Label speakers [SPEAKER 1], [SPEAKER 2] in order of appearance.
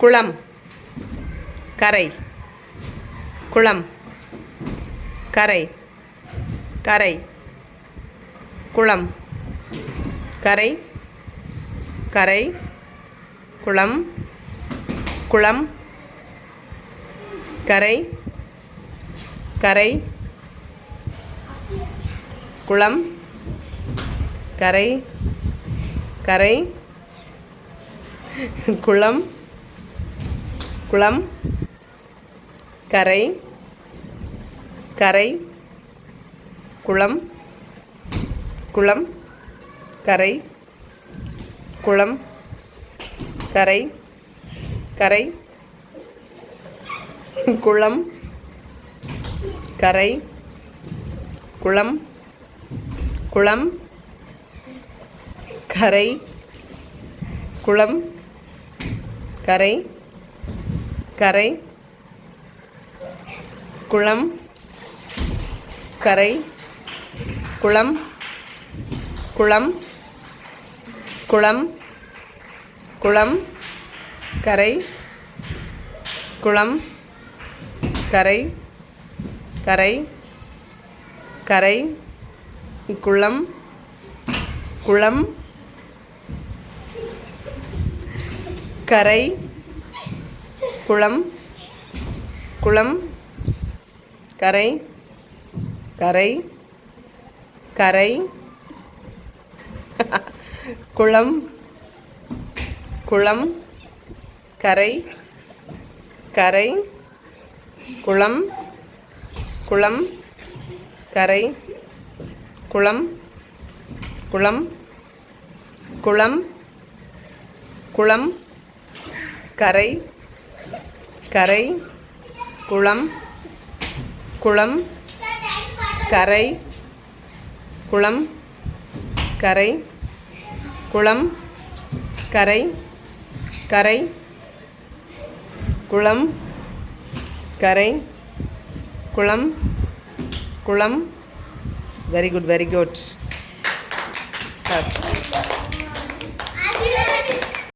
[SPEAKER 1] குளம். கரை. குளம். கரை. கரை. குளம். கரை. கரை. குளம். குளம். கரை. கரை. குளம். கரை. கரை. குளம். குளம் கரை கரை குளம் குளம் கரை குளம் கரை கரை குளம் கரை குளம் குளம் கரை குளம் கரை கரை குளம் கரை குளம் குளம் குளம் குளம் கரை குளம் கரை கரை கரை குளம் குளம் கரை குளம் குளம் கரை கரை கரை குளம் குளம் கரை கரை குளம் குளம் கரை குளம் குளம் குளம் குளம் கரை கரை குளம் குளம் கரை குளம் கரை குளம் கரை கரை குளம் கரை குளம் குளம். Very good very good